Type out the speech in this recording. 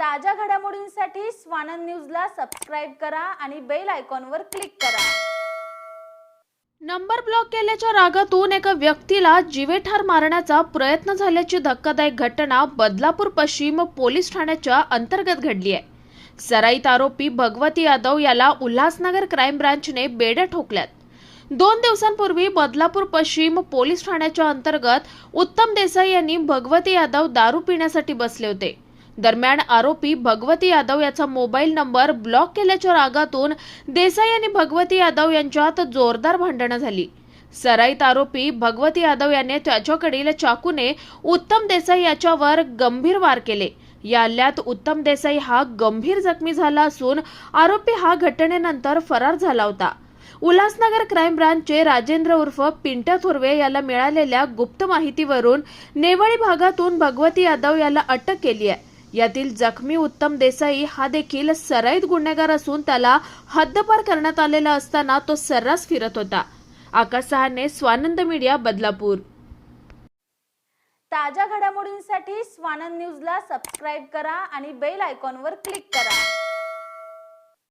ताज्या घडामोडींसाठी स्वानंद न्यूजला सबस्क्राईब करा आणि बेल आयकॉनवर क्लिक करा. नंबर ब्लॉक केल्याच्या रागातून एका व्यक्तीला जीवेठार मारण्याचा प्रयत्न झाल्याची धक्कादायक घटना बदलापूर पश्चिम पोलीस ठाण्याच्या अंतर्गत घडली आहे. सराईत आरोपी भगवती यादव याला उल्हासनगर क्राईम ब्रांचने बेड्या ठोकल्यात. दोन दिवसांपूर्वी बदलापूर पश्चिम पोलीस ठाण्याच्या अंतर्गत उत्तम देसाई यांनी भगवती यादव दारू पिण्यासाठी बसले होते. दरम्यान आरोपी भगवती यादव याचा मोबाईल नंबर ब्लॉक केल्याच्या रागातून देसाई आणि भगवती यादव यांच्यात जोरदार भांडणं झाली. सराईत आरोपी भगवती यादव याने त्याच्याकडील चाकूने उत्तम देसाई याच्यावर गंभीर वार केले. या हल्ल्यात उत्तम देसाई हा गंभीर जखमी झाला असून आरोपी हा घटनेनंतर फरार झाला होता. उल्हासनगर क्राईम ब्रांचचे राजेंद्र उर्फ पिंट्या थोरवे याला मिळालेल्या गुप्त माहितीवरून नेवळी भागातून भगवती यादव याला अटक केली आहे. यातील जखमी उत्तम देसाई हा देखील सराईत गुन्हेगार असून त्याला हद्दपार करण्यात आलेला असताना तो सर्रास फिरत होता. आकाश सहाने स्वानंद मीडिया बदलापूर. ताज्या घडामोडींसाठी स्वानंद न्यूजला सबस्क्राईब करा आणि बेल आयकॉनवर क्लिक करा.